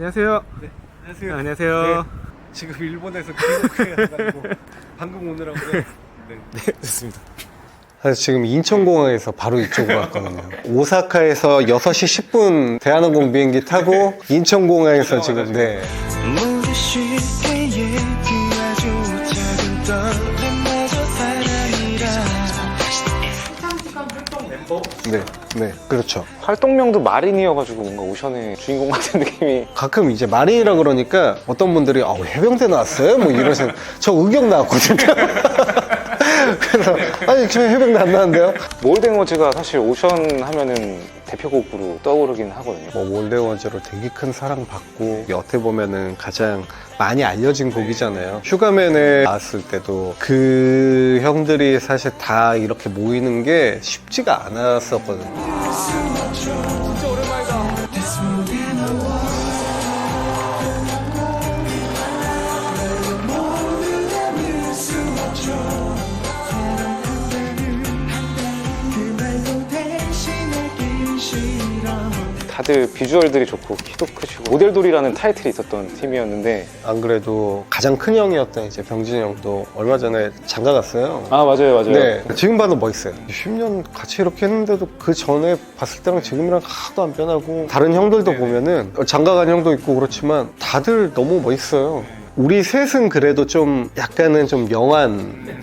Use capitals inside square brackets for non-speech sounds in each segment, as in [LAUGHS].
안녕하세요. 네, 안녕하세요. 안녕하세요. 네, 지금 일본에서 귀국해가지고 [LAUGHS] 방금 오느라고. 네. 네, 좋습니다. 그래서 지금 인천공항에서 바로 이쪽으로 왔거든요. [LAUGHS] 오사카에서 6시 10분 대한항공 비행기 타고 인천공항에서 지금 네. 네, 네, 그렇죠. 활동명도 마린이어가지고 뭔가 오션의 주인공 같은 느낌이 가끔 이제 마린이라 그러니까 어떤 분들이 아, 해병대 나왔어요? 뭐 이러세요. 저 의경 나왔거든요. [LAUGHS] 그래서 아니 저 해병대 안 나왔는데요? 몰댕어즈가 사실 오션 하면은 대표곡으로 떠오르긴 하거든요. 뭐 몰데워즈로 되게 큰 사랑받고 여태 보면은 가장 많이 알려진 곡이잖아요. 휴가맨에 나왔을 때도 그 형들이 사실 다 이렇게 모이는 게 쉽지가 않았었거든요. 다들 비주얼들이 좋고 키도 크시고 모델돌이라는 타이틀이 있었던 팀이었는데 안 그래도 가장 큰 형이었던 이제 병진이 형도 얼마 전에 장가 갔어요. 아 맞아요 맞아요. 네, 지금 봐도 멋있어요. 10년 같이 이렇게 했는데도 그 전에 봤을 때랑 지금이랑 하나도 안 변하고 다른 형들도 보면은 장가 간 형도 있고 그렇지만 다들 너무 멋있어요. 우리 셋은 그래도 좀 약간은 좀 영한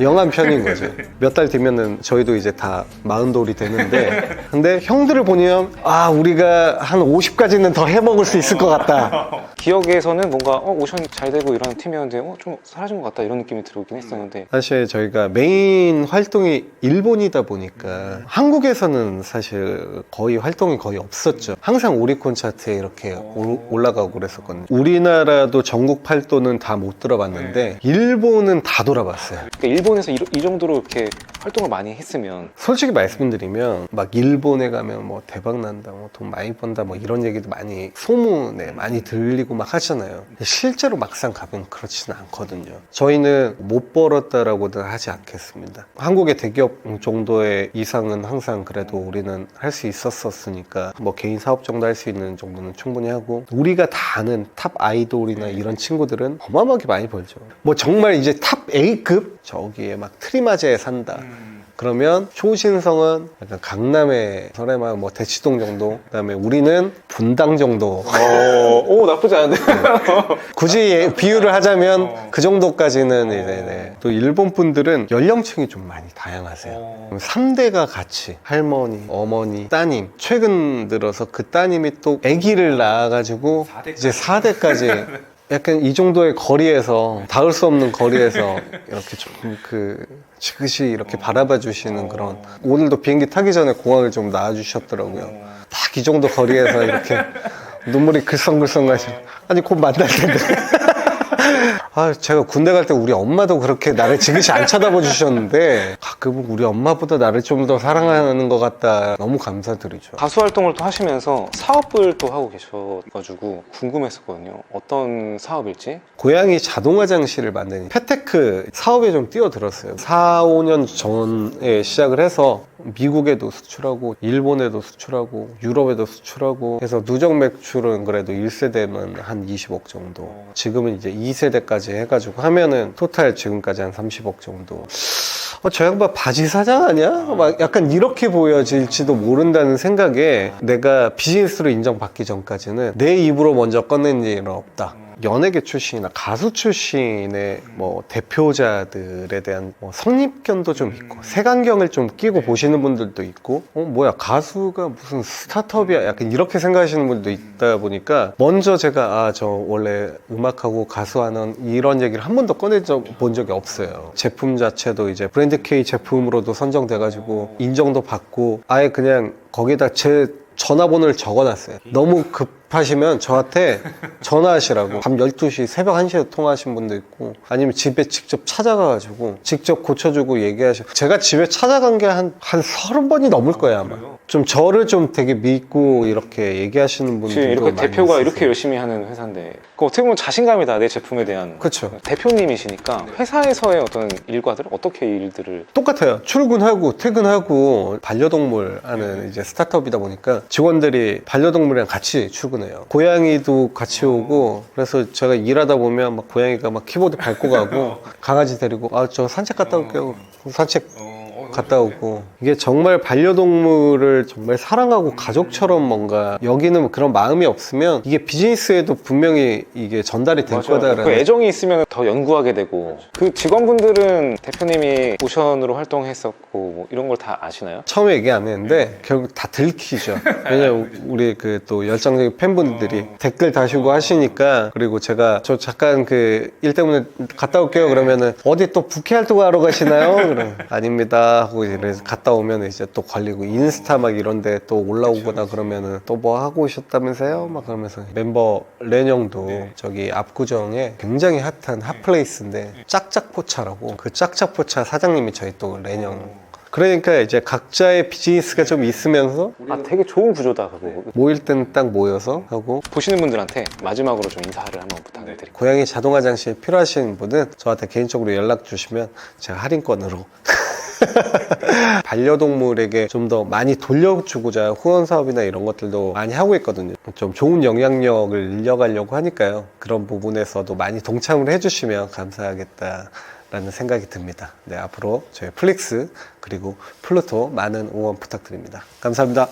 영한 편인 거죠. 몇 달 뒤면은 저희도 이제 다 마흔 돌이 되는데 근데 형들을 보면 아 우리가 한 50까지는 더 해먹을 수 있을 것 같다. 기억에서는 뭔가 어, 오션 잘 되고 이런 팀이었는데 어, 좀 사라진 것 같다 이런 느낌이 들긴 했었는데 사실 저희가 메인 활동이 일본이다 보니까 한국에서는 사실 거의 활동이 거의 없었죠. 항상 오리콘 차트에 이렇게 올- 올라가고 그랬었거든요. 우리나라도 전국 팔도는 다 못 들어봤는데 일본은 다 돌아봤어요. 그러니까 일본에서 이, 이 정도로 이렇게 활동을 많이 했으면 솔직히 말씀드리면 막 일본에 가면 뭐 대박 난다, 뭐 돈 많이 번다, 뭐 이런 얘기도 많이 소문에 많이 들리고 막 하잖아요. 실제로 막상 가면 그렇지는 않거든요. 저희는 못 벌었다라고는 하지 않겠습니다. 한국의 대기업 정도의 이상은 항상 그래도 우리는 할 수 있었었으니까 뭐 개인 사업 정도 할 수 있는 정도는 충분히 하고 우리가 다 아는 탑 아이돌이나 이런 친구들은 어마어마하게 많이 벌죠. 뭐 정말 이제 탑 A급 저기에 막 트리마제에 산다. 그러면 초신성은 약간 강남의 설해마 뭐 대치동 정도 그다음에 우리는 분당 정도. 어, 오 나쁘지 않은데. [LAUGHS] 굳이 예- 비유를 하자면 그 정도까지는 이제 네. 또 일본 분들은 연령층이 좀 많이 다양하세요. 3대가 같이 할머니, 어머니, 따님. 최근 들어서 그 따님이 또 아기를 낳아가지고 이제 4대까지 [LAUGHS] 약간 이 정도의 거리에서 닿을 수 없는 거리에서 [LAUGHS] 이렇게 조금 그 지그시 이렇게 바라봐 주시는 그런 오늘도 비행기 타기 전에 공항을 좀 나와 주셨더라고요. 딱 이 정도 거리에서 이렇게 [LAUGHS] 눈물이 글썽글썽 가시 아니 곧 만날 텐데 아 제가 군대 갈 때 우리 엄마도 그렇게 나를 지그시 안 쳐다봐 주셨는데 가끔은 우리 엄마보다 나를 좀 더 사랑하는 것 같다. 너무 감사드리죠. 가수 활동을 또 하시면서 사업을 또 하고 계셔가지고 궁금했었거든요. 어떤 사업일지? 고양이 자동 화 장치를 만드는 패테크 사업에 좀 뛰어들었어요. 4, 5년 전에 시작을 해서 미국에도 수출하고 일본에도 수출하고 유럽에도 수출하고 해서 누적 매출은 그래도 1세대면 한 20억 정도 지금은 이제 2세대까지 해가지고 하면은 토탈 지금까지 한 30억 정도 어, 저 양반 바지 사장 아니야? 막 약간 이렇게 보여질지도 모른다는 생각에 내가 비즈니스로 인정받기 전까지는 내 입으로 먼저 꺼낸 일은 없다. 연예계 출신이나 가수 출신의 뭐 대표자들에 대한 뭐 선입견도 좀 있고 색안경을 좀 끼고 보시는 분들도 있고 어 뭐야 가수가 무슨 스타트업이야? 약간 이렇게 생각하시는 분도 있다 보니까 먼저 제가 아 저 원래 음악하고 가수하는 이런 얘기를 한 번도 꺼내 본 적이 없어요. 제품 자체도 이제 브랜드 K 제품으로도 선정돼 가지고 인정도 받고 아예 그냥 거기다 제 전화번호를 적어놨어요. 너무 급 하시면 저한테 전화하시라고. 밤 12시, 새벽 1시에 통화하신 분도 있고, 아니면 집에 직접 찾아가가지고, 직접 고쳐주고 얘기하시고. 제가 집에 찾아간 게 한, 한 서른 번이 넘을 거예요, 아마. 좀 저를 좀 되게 믿고 이렇게 얘기하시는 분들도 이렇게 많이 대표가 있으세요. 이렇게 열심히 하는 회사인데 그 어떻게 보면 자신감이다 내 제품에 대한 그쵸. 대표님이시니까 회사에서의 어떤 일과들 어떻게 일들을 똑같아요. 출근하고 퇴근하고 반려동물 하는 이제 스타트업이다 보니까 직원들이 반려동물이랑 같이 출근을 오네요. 고양이도 같이 오고 그래서 제가 일하다 보면 막 고양이가 막 키보드 밟고 가고 [LAUGHS] 강아지 데리고 아 저 산책 갔다 올게요. 산책 갔다 오고 이게 정말 반려동물을 정말 사랑하고 가족처럼 뭔가 여기는 그런 마음이 없으면 이게 비즈니스에도 분명히 이게 전달이 될 맞아요. 그 거다라는 애정이 있으면 더 연구하게 되고 그 직원분들은 대표님이 오션으로 활동했었고 뭐 이런 걸 다 아시나요? 처음에 얘기 안 했는데 결국 다 들키죠. [LAUGHS] 왜냐면 우리 그 또 열정적인 팬분들이 댓글 다시고 하시니까 그리고 제가 저 잠깐 그 일 때문에 갔다 올게요 그러면은 어디 또 부캐 활동하러 가시나요? 그래 아닙니다 하고 이래서 갔다 오면 이제 또 걸리고 인스타 막 이런데 또 올라오거나 그러면은 또 뭐 하고 오셨다면서요? 막 그러면서 멤버 렌영도 저기 압구정에 굉장히 핫한 핫플레이스인데 짝짝포차라고 그 짝짝포차 사장님이 저희 또 렌영 그러니까 이제 각자의 비즈니스가 좀 있으면서 아 되게 좋은 구조다 그거. 모일 때는 딱 모여서 하고 보시는 분들한테 마지막으로 좀 인사를 한번 부탁드릴게요. 고양이 자동 화장실 필요하신 분은 저한테 개인적으로 연락 주시면 제가 할인권으로 [LAUGHS] [LAUGHS] 반려동물에게 좀 더 많이 돌려주고자 후원 사업이나 이런 것들도 많이 하고 있거든요. 좀 좋은 영향력을 일려가려고 하니까요. 그런 부분에서도 많이 동참을 해주시면 감사하겠다 라는 생각이 듭니다. 네, 앞으로 저희 플릭스 그리고 플루토 많은 응원 부탁드립니다. 감사합니다.